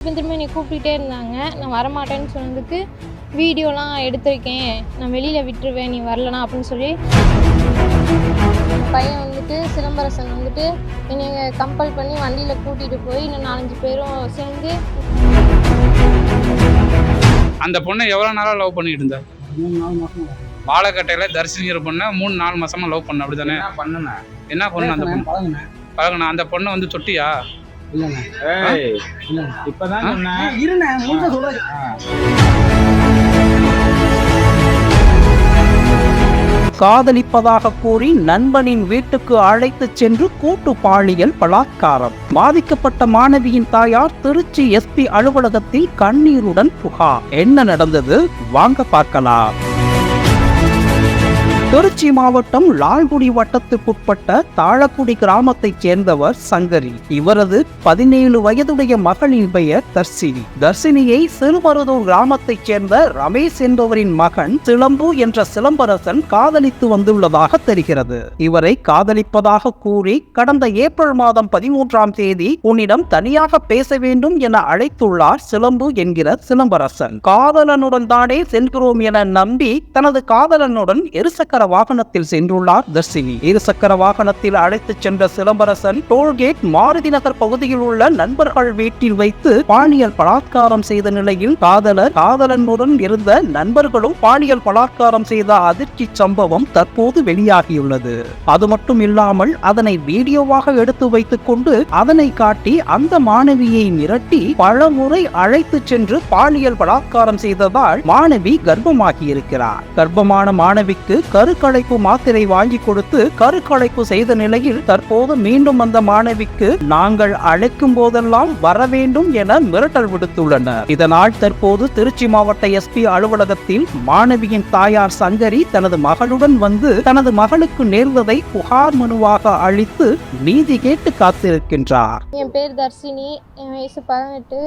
திரும்ப திரும்ப என்னை கூப்பிட்டுட்டே இருந்தாங்க. நான் வரமாட்டேன்னு சொன்னதுக்கு வீடியோலாம் எடுத்திருக்கேன். நான் வெளியில் விட்டுருவேன் நீ வரலனா அப்படின்னு சொல்லி பையன் வந்துட்டு சிலம்பரசன் வந்துட்டு என்னை கம்பல் பண்ணி வண்டியில் கூட்டிகிட்டு போய் இன்னும் நாலஞ்சு பேரும் சேர்ந்து அந்த பொண்ணை எவ்வளோ நாளாக லவ் பண்ணிட்டு இருந்தா? பாலக்கட்டையில் தரிசனிக்கிற பொண்ணை மூணு நாலு மாசமா லவ் பண்ண அப்படிதானே என்ன பண்ணுனேன் என்ன பொண்ணு அந்த பொண்ணு? பழகுனேன். பழகுனா? அந்த பொண்ணை வந்து தொட்டியா? இல்லைண்ணே. இப்பதான்? சொன்னேன். இருண்ணே சொல்றேன் காதலிப்பதாக கூறி நண்பனின் வீட்டுக்கு அழைத்துச் சென்று கூட்டு பாலியல் பலாத்காரம். பாதிக்கப்பட்ட மாணவியின் தாயார் திருச்சி எஸ்பி அலுவலகத்தில் கண்ணீருடன் புகார். என்ன நடந்தது? வாங்க பார்க்கலாம். திருச்சி மாவட்டம் லால்குடி வட்டத்துக்குட்பட்ட தாழக்குடி கிராமத்தைச் சேர்ந்தவர் சங்கரி. இவரது பதினேழு வயதுடைய மகளின் பெயர் தர்சினி. தர்சினியை சிறுமருதூர் கிராமத்தைச் சேர்ந்த ரமேஷ் என்பவரின் மகன் சிலம்பு என்ற சிலம்பரசன் காதலித்து வந்துள்ளதாக தெரிகிறது. இவரை காதலிப்பதாக கூறி கடந்த ஏப்ரல் மாதம் பதிமூன்றாம் தேதி உன்னிடம் தனியாக பேச வேண்டும் என அழைத்துள்ளார் சிலம்பு என்கிற சிலம்பரசன். காதலனுடன் தானே செல்கிறோம் என நம்பி தனது காதலனுடன் இருசக்கர வாகனத்தில் சென்றுள்ளார் தர்சினி. இருசக்கர வாகனத்தில் அழைத்துச் சென்ற சிலம்பரசன் டோல்கேட் மாருதி நகர் பகுதியில் உள்ள நண்பர்கள் வீட்டில் வைத்து பாலியல் பலாத்காரம் செய்த நிலையில் காதலர் காதலனுடன் இருந்த நண்பர்களும் பாலியல் பலாத்காரம் செய்த அதிர்ச்சி சம்பவம் தற்போது வெளியாகியுள்ளது. அது மட்டும் இல்லாமல் அதனை வீடியோவாக எடுத்து வைத்துக் கொண்டு அதனை காட்டி அந்த மாணவியை மிரட்டி பலமுறை அழைத்து சென்று பாலியல் பலாத்காரம் செய்ததால் மாணவி கர்ப்பமாகியிருக்கிறார். கர்ப்பமான மாணவிக்கு கரு கருக்கலைப்பு மாத்திரை வாங்கி கொடுத்து கருக்கலைப்பு செய்த நிலையில் தற்போது மீண்டும் அந்த மாணவிக்கு நாங்கள் அழைக்கும் போதெல்லாம் வர வேண்டும் என மிரட்டல் விடுத்துள்ளனர். இதனால் தற்போது திருச்சி மாவட்ட எஸ்பி அலுவலகத்தில் மாணவியின் தாயார் சங்கரி தனது மகளுடன் வந்து தனது மகளுக்கு நேர்ந்ததை புகார் மனுவாக அளித்து நீதி கேட்டு காத்திருக்கின்றார். என் பேர் தர்ஷினி. என் வயசு பதினெட்டு.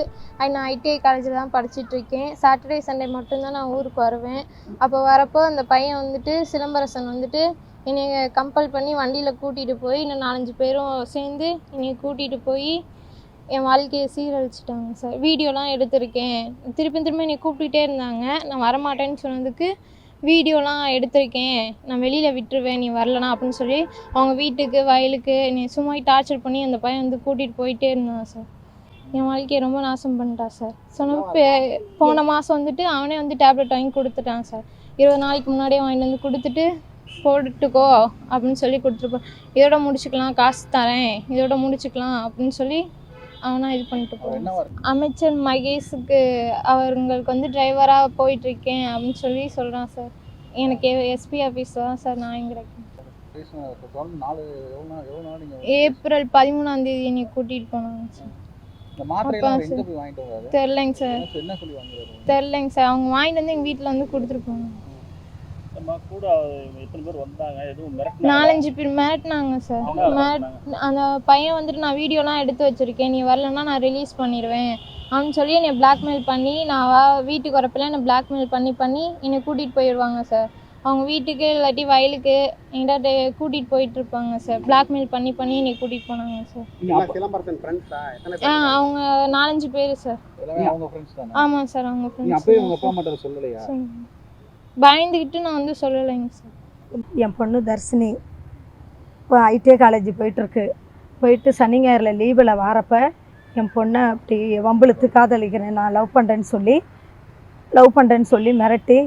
நான் ஐடிஐ காலேஜில் தான் படிச்சுட்டு இருக்கேன் சாட்டர்டே சண்டே மட்டும்தான் நான் ஊருக்கு வருவேன். அப்போ வரப்போ அந்த பையன் வந்துட்டு சிலம்பரசன் வந்துட்டு என்னை கம்பல் பண்ணி வண்டியில் கூட்டிகிட்டு போய் இன்னும் நாலஞ்சு பேரும் சேர்ந்து என்னை கூட்டிகிட்டு போய் என் வாழ்க்கையை சீரழிச்சிட்டாங்க சார். வீடியோலாம் எடுத்திருக்கேன். திருப்பி திரும்ப என்னை கூப்பிட்டுட்டே இருந்தாங்க. நான் வரமாட்டேன்னு சொன்னதுக்கு வீடியோலாம் எடுத்திருக்கேன். நான் வெளியில் விட்டுருவேன் நீ வரலனா அப்படின்னு சொல்லி அவங்க வீட்டுக்கு வயலுக்கு என்னை சும்மா டார்ச்சர் பண்ணி அந்த பையன் வந்து கூட்டிகிட்டு போயிட்டே இருந்தான் சார். என் வாழ்க்கையை ரொம்ப நாசம் பண்ணிட்டான் சார் சொன்ன போன மாதம் வந்துட்டு அவனே வந்து டேப்லெட் வாங்கி கொடுத்துட்டான் சார் இருபது நாளைக்கு முன்னாடியே வாங்கிட்டு வந்து கொடுத்துட்டு போட்டுக்கோ அப்படின்னு சொல்லி கொடுத்துருப்பான் இதோட முடிச்சுக்கலாம் காசு தரேன். இதோட முடிச்சுக்கலாம் அப்படின்னு சொல்லி அவனா இது பண்ணிட்டு போகிறான் அமைச்சர் மகேஷுக்கு அவங்களுக்கு வந்து டிரைவராக போயிட்டுருக்கேன் அப்படின்னு சொல்லி சொல்கிறான் சார் எனக்கு எஸ்பி ஆஃபீஸில் தான் சார் நான் இங்கே இருக்கேன். ஏப்ரல் பதிமூணாம் தேதி என்னை கூட்டிகிட்டு போனாங்க சார் எங்கே தெரிலங்க சார். தெரிலங்க சார். அவங்க வாங்கிட்டு வந்து எங்கள் வீட்டில் வந்து கொடுத்துருப்பாங்க நம்ம கூட எத்தனை பேர் வந்தாங்க? எதுவும் மிரட்டினாங்களா? நாலஞ்சு பேர் மிரட்டினாங்க சார். அந்த பையன் வந்துட்டு நான் வீடியோலாம் எடுத்து வச்சுருக்கேன். நீ வரலன்னா நான் ரிலீஸ் பண்ணிடுவேன் அப்படின்னு சொல்லி என்னை blackmail பண்ணி நான் வீட்டுக்கு வரப்பெல்லாம் என்னை blackmail பண்ணி பண்ணி என்னை கூட்டிகிட்டு போயிடுவாங்க சார். அவங்க வீட்டுக்கு இல்லாட்டி வயலுக்கு எங்கிட்ட கூட்டிகிட்டு போயிட்டு இருப்பாங்க சார் blackmail பண்ணி பண்ணி என்னை கூட்டிகிட்டு போனாங்க சார் ஆ? அவங்க நாலஞ்சு பேர் சார் ஆமாம் சார் அவங்க ஃப்ரெண்ட்ஸ் பயந்துக்கிட்டு நான் வந்து சொல்லலைங்க சார் என் பொண்ணு தர்ஷினி இப்போ ஐடிஐ காலேஜ் போயிட்டுருக்கு. போயிட்டு சனி ஞாயிறில் லீவில் வாரப்ப என் பொண்ணை அப்படி வம்பிழுத்து காதலிக்கிறேன் நான் லவ் பண்ணுறேன்னு சொல்லி லவ் பண்ணுறேன்னு சொல்லி மிரட்டி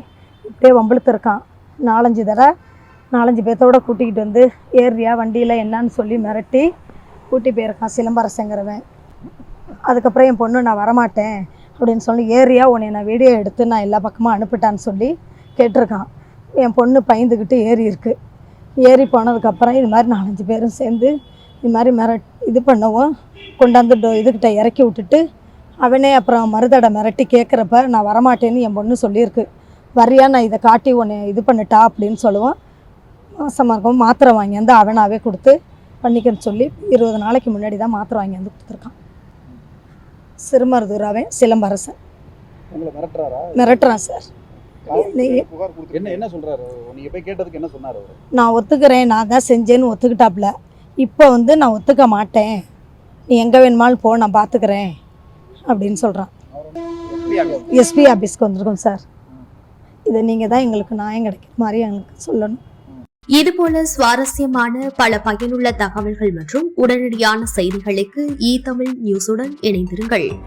இப்படியே வம்பிழுத்துருக்கான் நாலஞ்சு தடவை நாலஞ்சு பேர்த்தோட கூட்டிக்கிட்டு வந்து ஏறியா வண்டியில் என்னன்னு சொல்லி மிரட்டி கூட்டி போயிருக்கான் சிலம்பரசங்கிறவன். அதுக்கப்புறம் என் பொண்ணு நான் வரமாட்டேன் அப்படின்னு சொல்லி ஏறியா உன்னை நான் வீடியோ எடுத்து நான் எல்லா பக்கமும் அனுப்பிட்டான்னு சொல்லி கேட்டிருக்கான். என் பொண்ணு பயந்துக்கிட்டு ஏறி இருக்கு. ஏறி போனதுக்கப்புறம் இது மாதிரி நாலஞ்சு பேரும் சேர்ந்து இது மாதிரி மிரட் இது பண்ணவும் கொண்டாந்து டோ இதுக்கிட்ட இறக்கி விட்டுட்டு அவனே அப்புறம் மருதடை மிரட்டி கேட்குறப்ப நான் வரமாட்டேன்னு என் பொண்ணு சொல்லியிருக்கு. வரியா நான் இதை காட்டி உன்னை இது பண்ணிட்டா அப்படின்னு சொல்லுவான். மாசமாக இருக்கும் மாத்திரை வாங்கி வந்து அவனாவே கொடுத்து பண்ணிக்கன்னு சொல்லி இருபது நாளைக்கு முன்னாடி தான் மாத்திரை வாங்கி வந்து கொடுத்துருக்கான். சிறுமருதூர் அவன் சிலம்பரசன் மிரட்டுறான் சார். நீ- புகார் கொடுத்து என்ன என்ன சொல்றாரு? நீங்கள் போய் கேட்டதுக்கு என்ன சொன்னார் அவர்? நான் ஒத்துக்கிறேன் நான் தான் செஞ்சேன்னு ஒத்துக்கிட்டாப்புல. இப்போ வந்து நான் ஒத்துக்க மாட்டேன். நீ எங்கே வேணுமாலும் போ நான் பார்த்துக்கிறேன் அப்படின்னு சொல்கிறான் எஸ்பி ஆஃபீஸ்க்கு வந்திருக்கோம் சார். இதை நீங்கள் தான் எங்களுக்கு நியாயம் கிடைக்கிற மாதிரி எங்களுக்கு சொல்லணும். இதுபோல சுவாரஸ்யமான பல பயனுள்ள தகவல்கள் மற்றும் உடனடியான செய்திகளுக்கு இ தமிழ் நியூஸுடன் இணைந்திருங்கள்.